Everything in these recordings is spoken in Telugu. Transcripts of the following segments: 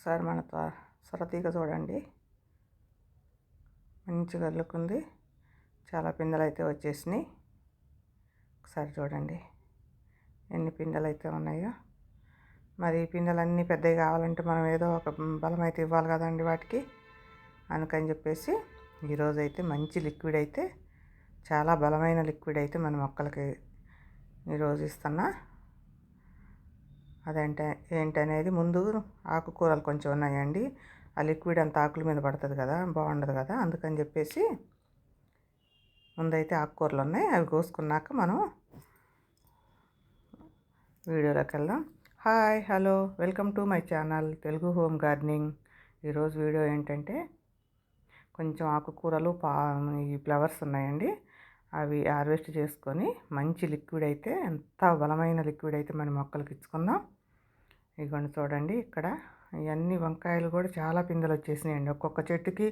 ఒకసారి మన త- సొరతీగ చూడండి. మంచిగా అల్లుకుంది. చాలా పిందెలు అయితే వచ్చేసినాయి. ఒకసారి చూడండి. ఎన్ని పిందెలు అయితే ఉన్నాయో. మరి ఈ పిందెలన్నీ పెద్దవి కావాలంటే మనం ఏదో ఒక బలం అయితే ఇవ్వాలి కదండి వాటికి. అందుకని చెప్పేసి ఈరోజు అయితే మంచి లిక్విడ్ అయితే చాలా బలమైన లిక్విడ్ అయితే మన మొక్కలకి ఈరోజు ఇస్తున్నా. అదేంటే ఏంటనేది ముందు ఆకుకూరలు కొంచెం ఉన్నాయండి. ఆ లిక్విడ్ అంత ఆకుల మీద పడుతుంది కదా బాగుండదు కదా అందుకని చెప్పేసి ముందైతే ఆకుకూరలు ఉన్నాయి. అవి కోసుకున్నాక మనం వీడియోలోకి వెళ్దాం. Hi hello welcome to my channel Telugu home gardening. ఈరోజు వీడియో ఏంటంటే కొంచెం ఆకుకూరలు పా ఈ ఫ్లవర్స్ ఉన్నాయండి. అవి హార్వెస్ట్ చేసుకొని మంచి లిక్విడ్ అయితే ఎంత బలమైన లిక్విడ్ అయితే మన మొక్కలకి ఇచ్చుకుందాం. ఇదిగోండి చూడండి ఇక్కడ ఇవన్నీ వంకాయలు కూడా చాలా పిందెలు వచ్చేసినాయండి. ఒక్కొక్క చెట్టుకి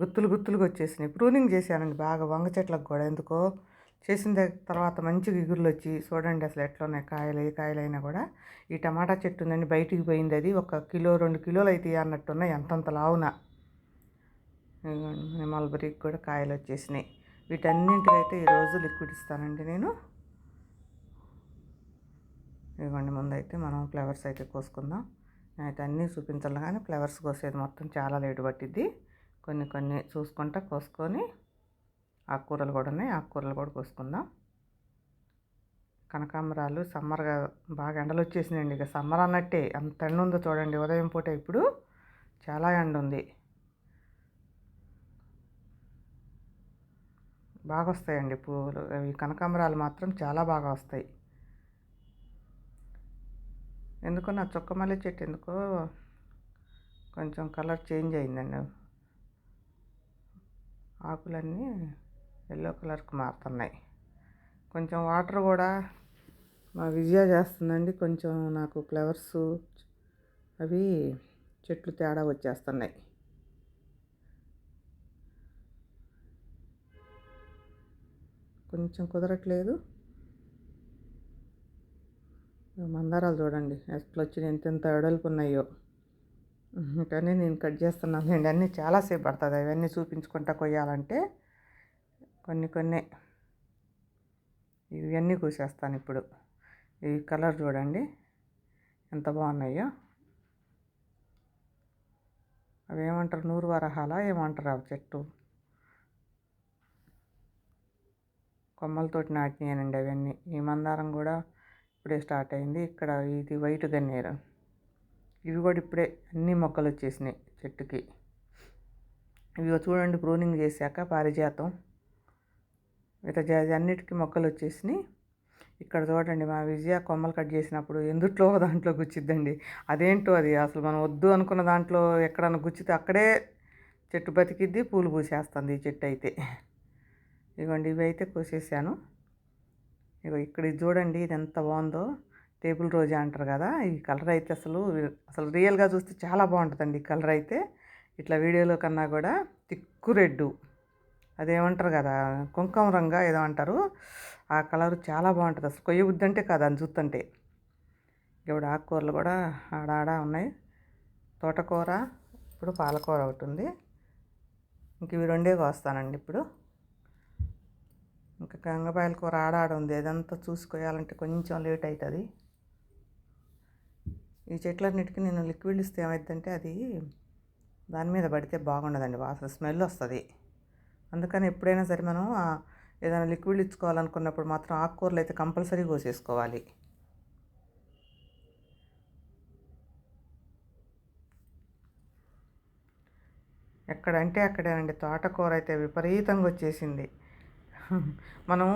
గుత్తులు గుత్తులుగా వచ్చేసినాయి. ప్రూనింగ్ చేశానండి బాగా వంగ చెట్లకు కూడా. ఎందుకో చేసిన తర్వాత మంచిగా ఇగురులు వచ్చి చూడండి అసలు ఎట్లా ఉన్నాయి కాయలు ఏ కాయలైనా కూడా. ఈ టమాటా చెట్టు ఉందండి బయటికి పోయింది అది. ఒక కిలో రెండు కిలోలు అయితే అన్నట్టున్నాయి ఎంతంత లావున. మల్బరీకి కూడా కాయలు వచ్చేసినాయి. వీటన్నింటికైతే ఈరోజు లిక్విడ్ ఇస్తానండి నేను. ఇదిగోండి ముందైతే మనం ఫ్లవర్స్ అయితే కోసుకుందాం. నేనైతే అన్నీ చూపించాలి కానీ ఫ్లవర్స్ కోసేది మొత్తం చాలా లేటు పట్టిద్ది. కొన్ని కొన్ని చూసుకుంటా కోసుకొని ఆకుకూరలు కూడా ఉన్నాయి. ఆకుకూరలు కూడా కోసుకుందాం. కనకాంబరాలు సమ్మర్గా బాగా ఎండలు వచ్చేసినాయండి. ఇక సమ్మర్ అన్నట్టే. అంత ఎండ ఉందో చూడండి ఉదయం పూట ఇప్పుడు చాలా ఎండ ఉంది. బాగా వస్తాయండి పువ్వులు. అవి కనకాంబరాలు మాత్రం చాలా బాగా వస్తాయి ఎందుకో నా చుక్కమల్లి చెట్టు ఎందుకో కొంచెం కలర్ చేంజ్ అయిందండి. ఆకులన్నీ ఎల్లో కలర్కి మారుతున్నాయి. కొంచెం వాటర్ కూడా మా విజయ చేస్తుందండి. కొంచెం నాకు ఫ్లవర్స్ అవి చెట్లు తేడా వచ్చేస్తున్నాయి. కొంచెం కుదరట్లేదు. మందారాలు చూడండి ఎట్లా వచ్చి ఎంతెంత వెడల్పు ఉన్నాయో. కానీ నేను కట్ చేస్తున్నాను అండి అన్నీ చాలాసేపు పడుతుంది. అవన్నీ చూపించుకుంటా కొయ్యాలంటే కొన్ని కొన్ని. ఇవన్నీ కూసేస్తాను ఇప్పుడు. ఈ కలర్ చూడండి ఎంత బాగున్నాయో. అవి ఏమంటారు నూరు వరహాలా ఏమంటారు? ఆ చెట్టు. కొమ్మలతోటి నాటినాయనండి అవన్నీ. ఈ మందారం కూడా ఇప్పుడే స్టార్ట్ అయింది. ఇక్కడ ఇది వైట్ గన్నేరు. ఇవి కూడా ఇప్పుడే అన్ని మొక్కలు వచ్చేసినాయి చెట్టుకి. ఇవి చూడండి ప్రూనింగ్ చేశాక పారిజాతం. వితజాజి అన్నిటికీ మొక్కలు వచ్చేసినాయి. ఇక్కడ చూడండి మా విజయ కొమ్మలు కట్ చేసినప్పుడు ఎందుట్లో ఒక దాంట్లో గుచ్చిద్దండి. అదేంటో అది అసలు మనం వద్దు అనుకున్న దాంట్లో ఎక్కడన్నా గుచ్చితే అక్కడే చెట్టు బతికిద్ది పూలు పూసేస్తుంది ఈ చెట్టు అయితే. ఇదిగోండి ఇవి అయితే కోసేసాను. ఇగో ఇక్కడ ఇది చూడండి ఇది ఎంత బాగుందో. టేబుల్ రోజా అంటారు కదా ఈ కలర్ అయితే అసలు అసలు రియల్గా చూస్తే చాలా బాగుంటుందండి ఈ కలర్ అయితే. ఇట్లా వీడియోలో కన్నా కూడా తిక్కు రెడ్డు. అదేమంటారు కదా కుంకుమ రంగా ఏదో అంటారు. ఆ కలర్ చాలా బాగుంటుంది అసలు. కొయ్య బుద్ధంటే కాదు అని చూస్తుంటే. ఇప్పుడు ఆకుకూరలు కూడా ఆడాడ ఉన్నాయి. తోటకూర ఇప్పుడు పాలకూర ఒకటి ఉంది. ఇంక ఇవి రెండే కోస్తానండి ఇప్పుడు. ఇంకా గంగపాయల కూర ఆడాడు ఉంది. అదంతా చూసుకోవాలంటే కొంచెం లేట్ అవుతుంది ఈ చెట్లన్నిటికీ నేను లిక్విడ్ ఇస్తే ఏమైందంటే అది దాని మీద పడితే బాగుండదండి. వాసన స్మెల్ వస్తుంది. అందుకని ఎప్పుడైనా సరే మనం ఏదైనా లిక్విడ్ ఇచ్చుకోవాలనుకున్నప్పుడు మాత్రం ఆకుకూరలు అయితే కంపల్సరీ కోసేసుకోవాలి. ఎక్కడంటే అక్కడేనండి. తోటకూర అయితే విపరీతంగా వచ్చేసింది. మనం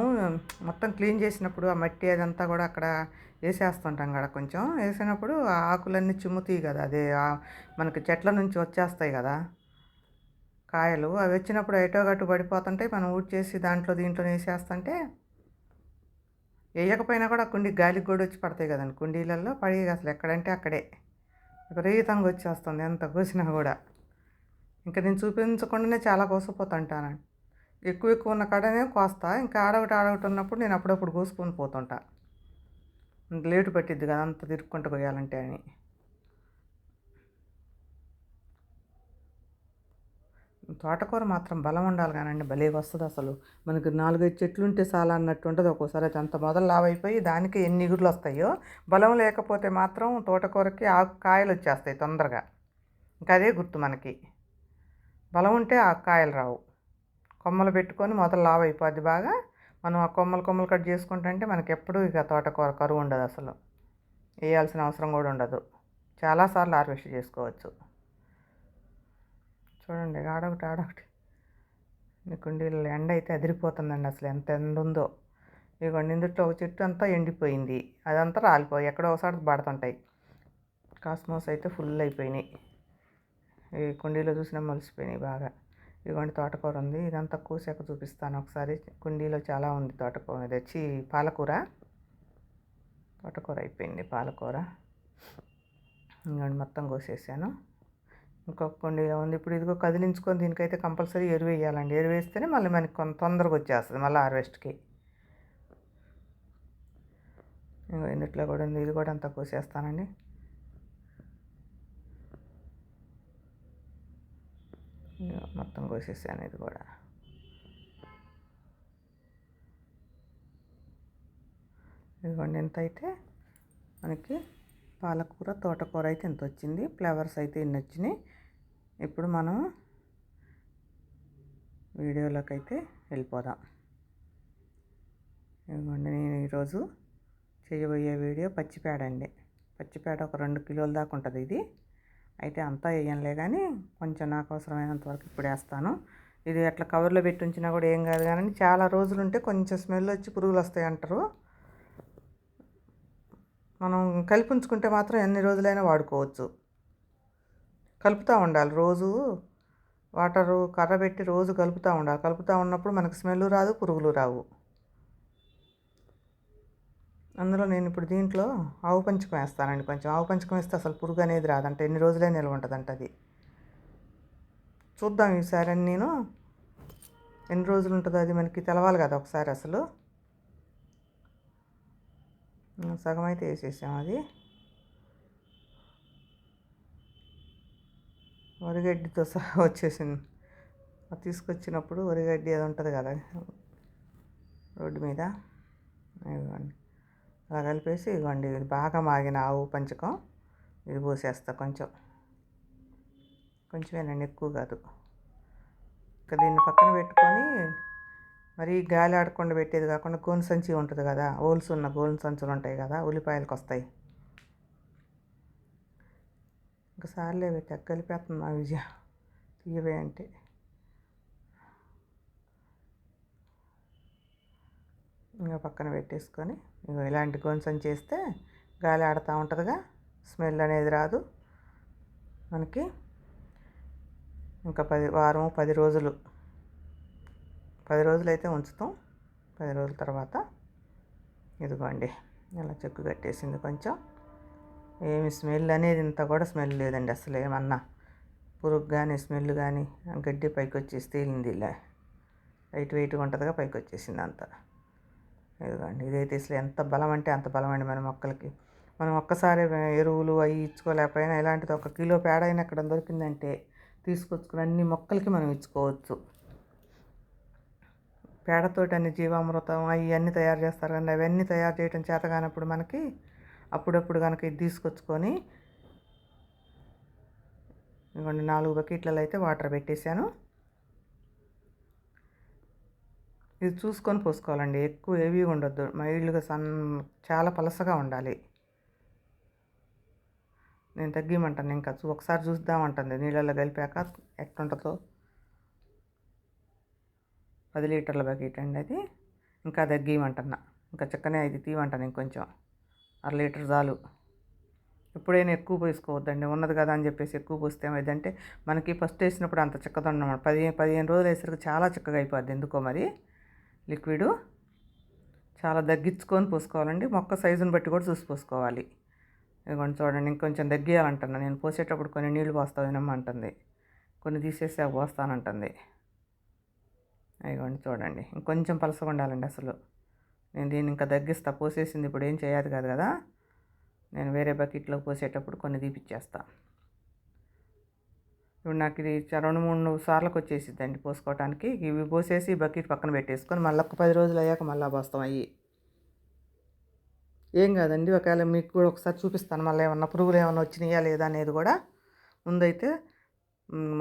మొత్తం క్లీన్ చేసినప్పుడు ఆ మట్టి అదంతా కూడా అక్కడ వేసేస్తుంటాం కదా కొంచెం. వేసినప్పుడు ఆ ఆకులన్నీ చిమ్ముతాయి కదా అదే మనకి చెట్ల నుంచి వచ్చేస్తాయి కదా కాయలు. అవి వచ్చినప్పుడు ఎటో గట్టు పడిపోతుంటాయి మనం ఊడ్చేసి దాంట్లో దీంట్లో వేసేస్తుంటే వేయకపోయినా కూడా కుండీ గాలికి కూడా వచ్చి పడతాయి కదండి. కుండీలలో పడి అసలు ఎక్కడంటే అక్కడే. విపరీతంగా వచ్చేస్తుంది ఎంత కోసినా కూడా. ఇంకా నేను చూపించకుండానే చాలా కోసిపోతుంటాను ఎక్కువ ఎక్కువ ఉన్న కాడనే కోస్తా. ఇంకా ఆడొకటి ఆడొకటి ఉన్నప్పుడు నేను అప్పుడప్పుడు కోసుకొని పోతుంటా. లేటు పట్టిద్ది కదా అంత తిరుక్కుంటూ కొయ్యాలంటే అని. తోటకూర మాత్రం బలం ఉండాలి కానండి భలే వస్తుంది అసలు. మనకి నాలుగైదు చెట్లు ఉంటే చాలా అన్నట్టు ఉంటుంది ఒక్కోసారి. అది అంత మొదలు లావైపోయి దానికి ఎన్ని ఇగుర్లు వస్తాయో బలం లేకపోతే మాత్రం తోటకూరకి ఆకు కాయలు వచ్చేస్తాయి తొందరగా. ఇంకా అదే గుర్తు మనకి. బలం ఉంటే ఆ కాయలు రావు. కొమ్మలు పెట్టుకొని మొదలు లావ్ అయిపోద్ది బాగా. మనం ఆ కొమ్మలు కొమ్మలు కట్ చేసుకుంటుంటే మనకి ఎప్పుడూ ఇక తోటకూర కరువు ఉండదు అసలు. వేయాల్సిన అవసరం కూడా ఉండదు. చాలాసార్లు హార్వెస్ట్ చేసుకోవచ్చు. చూడండి ఆడొకటి ఆడొకటి. ఈ ఎండ అయితే అదిరిపోతుందండి అసలు ఎంత ఎండ ఉందో. ఇదిగోండి ఇందులో ఒక చెట్టు అంతా ఎండిపోయింది. అదంతా రాలిపోయి ఎక్కడో ఒకసారి పడుతుంటాయి. కాస్మోస్ అయితే ఫుల్ అయిపోయినాయి. ఈ కుండీలో చూసినా మలిసిపోయినాయి బాగా. ఇదిగోండి తోటకూర ఉంది. ఇదంతా కూసాక చూపిస్తాను. ఒకసారి కుండీలో చాలా ఉంది తోటకూర. ఇది వచ్చి పాలకూర. తోటకూర అయిపోయింది పాలకూర. ఇదిగోండి మొత్తం కోసేసాను. ఇంకొక కుండీలో ఉంది. ఇప్పుడు ఇదిగో కదిలించుకొని దీనికైతే కంపల్సరీ ఎరువు వేయాలండి. ఎరువు వేస్తేనే మళ్ళీ మనకి కొంత తొందరగా వచ్చేస్తుంది మళ్ళీ హార్వెస్ట్కి. ఇంకో ఇందుట్లో కూడా ఉంది. ఇది కూడా అంతా కోసేస్తానండి. మొత్తం కోసేసాను ఇది కూడా. ఇదిగోండి ఎంత అయితే మనకి పాలకూర తోటకూర అయితే ఇంత వచ్చింది ఫ్లవర్స్ అయితే ఇన్ని వచ్చినాయి ఇప్పుడు మనం వీడియోలోకి అయితే వెళ్ళిపోదాం. ఇదిగోండి నేను ఈరోజు చేయబోయే వీడియో పచ్చిపేడ అండి పచ్చిపేడ ఒక రెండు కిలోల దాకా ఉంటుంది ఇది. అయితే అంతా వేయంలే కానీ కొంచెం నాకు అవసరమైనంత వరకు ఇప్పుడు వేస్తాను. ఇది అట్లా కవర్లో పెట్టి ఉంచినా కూడా ఏం కాదు కానీ చాలా రోజులు ఉంటే కొంచెం స్మెల్ వచ్చి పురుగులు వస్తాయి అంటారు. మనం కలిపి ఉంచుకుంటే మాత్రం ఎన్ని రోజులైనా వాడుకోవచ్చు. కలుపుతూ ఉండాలి రోజు. వాటరు కర్ర పెట్టి రోజు కలుపుతూ ఉండాలి. కలుపుతూ ఉన్నప్పుడు మనకు స్మెల్ రాదు పురుగులు రావు. అందులో నేను ఇప్పుడు దీంట్లో ఆవు పంచకం వేస్తానండి కొంచెం. ఆవు పంచకం వేస్తే అసలు పురుగు అనేది రాదంట. ఎన్ని రోజులే నిల్వ ఉంటుందంట అది. చూద్దాం ఈసారి అని నేను. ఎన్ని రోజులు ఉంటుందో అది మనకి తెలవాలి కదా ఒకసారి అసలు. సగం అయితే వేసేసాం అది. వరిగడ్డితో సహా వచ్చేసింది. తీసుకొచ్చినప్పుడు వరిగడ్డి అది ఉంటుంది కదా రోడ్డు మీద. అలా కలిపేసి ఇదిగోండి ఇది బాగా మాగిన ఆవు పంచకం. ఇది పోసేస్తా కొంచెం. కొంచెమేనండి ఎక్కువ కాదు. ఇంకా దీన్ని పక్కన పెట్టుకొని మరి గాలి ఆడకుండా పెట్టేది కాకుండా గోను సంచి ఉంటుంది కదా హోల్స్ ఉన్న గోను సంచులు ఉంటాయి కదా ఉల్లిపాయలకు వస్తాయి. ఇంకా సార్లే పెట్టి కలిపేస్తుంది మా విజయ. తీయవే అంటే ఇంకా పక్కన పెట్టేసుకొని ఇలాంటి గొంసం చేస్తే గాలి ఆడుతూ ఉంటుందిగా. స్మెల్ అనేది రాదు. మనకి ఇంకా పది వారం పది రోజులు. పది రోజులు అయితే ఉంచుతాం. పది రోజుల తర్వాత ఇదిగోండి ఇలా చెక్కు కట్టేసింది కొంచెం. ఏమి స్మెల్ అనేది ఇంత కూడా స్మెల్ లేదండి అసలు ఏమన్నా. పురుగు కానీ స్మెల్ కానీ గడ్డి పైకి వచ్చేసి తేలింది ఇలా. లైట్ వెయిట్గా ఉంటుందిగా పైకి వచ్చేసింది అంతా ఇదిగోండి. ఇదైతే అసలు ఎంత బలం అంటే అంత బలం అండి మన మొక్కలకి. మనం ఒక్కసారి ఎరువులు అవి ఇచ్చుకోలేకపోయినా ఇలాంటిది ఒక కిలో పేడ అయినా ఎక్కడ దొరికిందంటే తీసుకొచ్చుకుని అన్ని మొక్కలకి మనం ఇచ్చుకోవచ్చు. పేడతోటి అన్ని జీవామృతం అవన్నీ తయారు చేస్తారు కానీ అవన్నీ తయారు చేయడం చేత కానప్పుడు మనకి అప్పుడప్పుడు కనుక ఇది తీసుకొచ్చుకొని ఇవ్వండి నాలుగు బకెట్లలో అయితే వాటర్ పెట్టేశాను. ఇది చూసుకొని పోసుకోవాలండి. ఎక్కువ హెవీగా ఉండొద్దు. మైల్డ్గా సన్ చాలా పలసగా ఉండాలి. నేను తగ్గిమంటాను ఇంకా. చూ ఒకసారి చూద్దామంటుంది. నీళ్ళల్లో కలిపాక ఎట్లుంటుందో పది లీటర్ల బకెట్ అండి అది. ఇంకా తగ్గిమంటున్నా. ఇంకా చక్కనే ఇది తీయమంటాను ఇంకొంచెం. అర లీటర్ చాలు. ఎప్పుడైనా ఎక్కువ పోసుకోవద్దండి. ఉన్నది కదా అని చెప్పేసి ఎక్కువ పోస్తే ఏమైందంటే మనకి ఫస్ట్ వేసినప్పుడు అంత చిక్కదన్నమాట పదిహేను పదిహేను రోజులు వేసరికి చాలా చిక్కగా అయిపోద్ది. ఎందుకో మరి? లిక్విడ్ చాలా తగ్గించుకొని పోసుకోవాలండి. మొక్క సైజుని బట్టి కూడా చూసి పోసుకోవాలి. ఇదిగోండి చూడండి ఇంకొంచెం తగ్గియాలంటున్నా. నేను పోసేటప్పుడు కొన్ని నీళ్ళు పోస్తా అంటుంది. కొన్ని తీసేసి పోస్తానంటుంది. ఇదిగోండి చూడండి ఇంకొంచెం పలసగా ఉండాలండి అసలు. నేను దీన్ని ఇంకా తగ్గిస్తా. పోసేసింది ఇప్పుడు ఏం చేయాలి కాదు కదా. నేను వేరే బకెట్లో పోసేటప్పుడు కొన్ని తీపిచ్చేస్తాను ఇప్పుడు నాకు ఇది రెండు మూడు సార్లకు వచ్చేసిద్దండి పోసుకోవటానికి. ఇవి పోసేసి బకెట్ పక్కన పెట్టేసుకొని మళ్ళీ ఒక పది రోజులు అయ్యాక మళ్ళీ పోస్తాం అయ్యి. ఏం కాదండి ఒకవేళ మీకు కూడా ఒకసారి చూపిస్తాను మళ్ళీ ఏమన్నా పురుగులు ఏమన్నా వచ్చినాయా లేదా అనేది కూడా. ముందైతే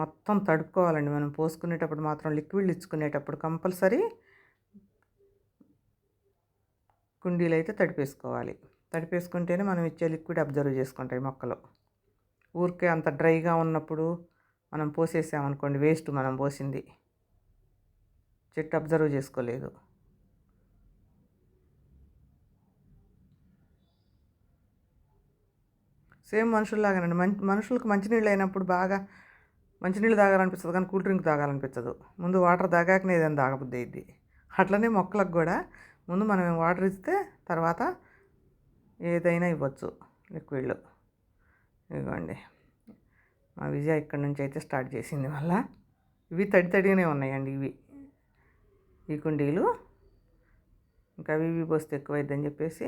మొత్తం తడుపుకోవాలండి మనం. పోసుకునేటప్పుడు మాత్రం లిక్విడ్ ఇచ్చుకునేటప్పుడు కంపల్సరీ కుండీలు అయితే తడిపేసుకోవాలి. తడిపేసుకుంటేనే మనం ఇచ్చే లిక్విడ్ అబ్జర్వ్ చేసుకుంటాయి మొక్కలు. ఊరికే అంత డ్రైగా ఉన్నప్పుడు మనం పోసేసామనుకోండి వేస్ట్ మనం పోసింది. చెట్టు అబ్జర్వ్ చేసుకోలేదు. సేమ్ మనుషుల్లాగానండి. మం మనుషులకు మంచినీళ్ళు అయినప్పుడు బాగా మంచినీళ్ళు తాగాలనిపిస్తుంది కానీ కూల్ డ్రింక్ తాగాలనిపించదు ముందు వాటర్ తాగాకనే ఏదైనా తాగబుద్ది అయింది అట్లనే మొక్కలకు కూడా ముందు మనం వాటర్ ఇస్తే తర్వాత ఏదైనా ఇవ్వచ్చు లిక్విడ్లు. ఇదిగోండి. మా విజయ ఇక్కడ నుంచి అయితే స్టార్ట్ చేసింది మళ్ళా. ఇవి తడి తడిగానే ఉన్నాయండి ఇవి. ఈ కుండీలు. ఇంకా అవి ఇవి పోస్తే ఎక్కువైద్దని చెప్పేసి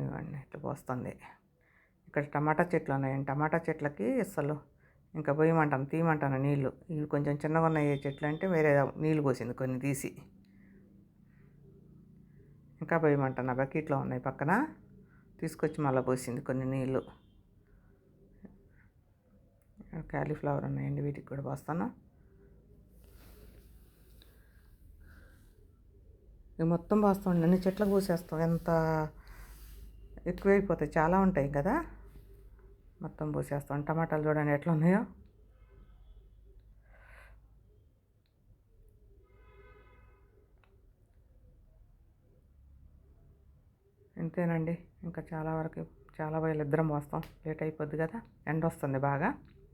ఇవ్వండి ఇట్లా పోస్తుంది. ఇక్కడ టమాటా చెట్లు ఉన్నాయండి. టమాటా చెట్లకి అసలు ఇంకా పోయమంటాను తీయమంటాను నీళ్ళు. ఇవి కొంచెం చిన్నగా ఉన్నాయి చెట్లు అంటే వేరే నీళ్ళు పోసింది కొన్ని తీసి. ఇంకా పోయమంటాను. ఆ బకెట్లో ఉన్నాయి పక్కన. తీసుకొచ్చి మళ్ళీ పోసింది కొన్ని నీళ్ళు. క్యాలీఫ్లవర్ ఉన్నాయండి వీటికి కూడా పోస్తాను. ఇవి మొత్తం పోస్తాం అన్ని చెట్లకు పోసేస్తాం. ఎంత ఎక్కువైపోతాయి చాలా ఉంటాయి కదా? మొత్తం పోసేస్తాం. టమాటాలు చూడండి ఎట్లా ఉన్నాయో. ఇంతేనండి ఇంకా చాలా వరకు చాలా బయలు ఇద్దరం పోస్తాం. లేట్ అయిపోద్ది కదా ఎండ వస్తుంది బాగా.